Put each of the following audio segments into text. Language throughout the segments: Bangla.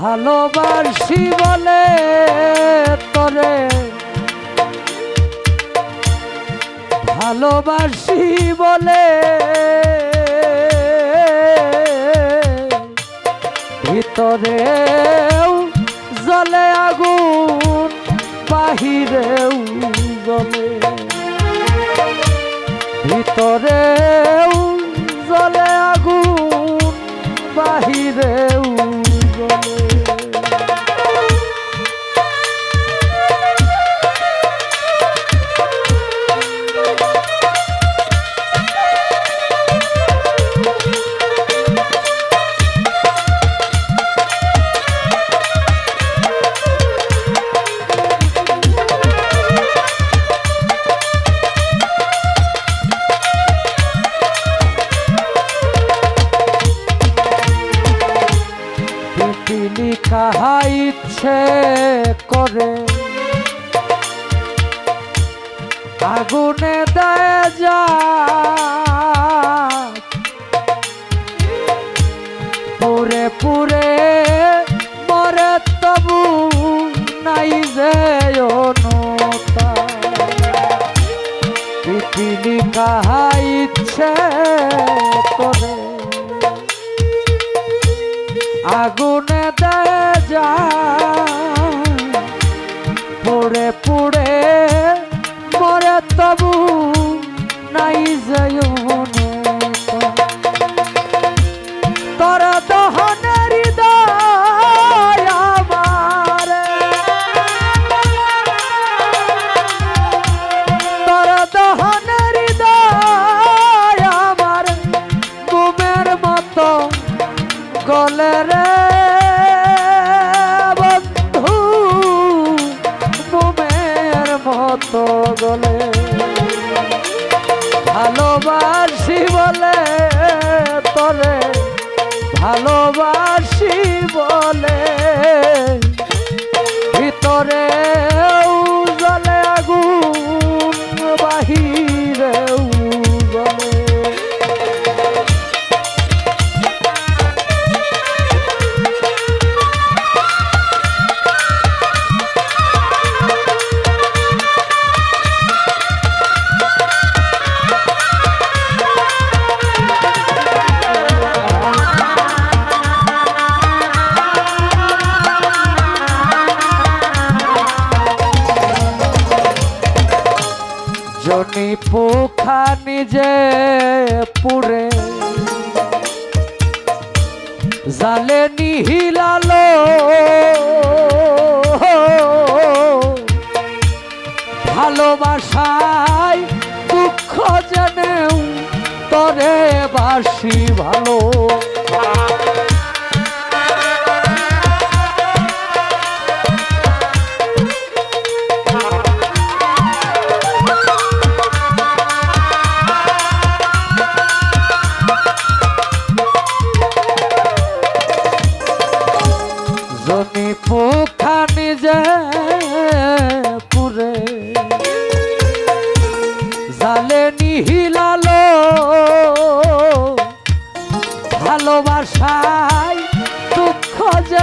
ভালোবাসি বলে তরে। ভালোবাসি বলে ভিতরেও জলে আগুন বাহিরেও জলে। ভিতরেও জলে আগুন বাহিরেও কাহা ইচ্ছে করে। আগুনে দেয় যা পুরে পুরে মরে তবু নাই যে অনতা। কাহা ইচ্ছে করে। আগুনে ভালোবাসি বলে। ভিতরে পোখা নিজে পুরে জালে নিহিলালো। ভালোবাসায় দুঃখ জেনেও তরে বাসি ভালো।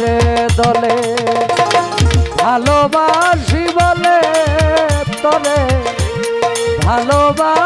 রে দলে ভালোবাসি বলে তলে ভালোবাস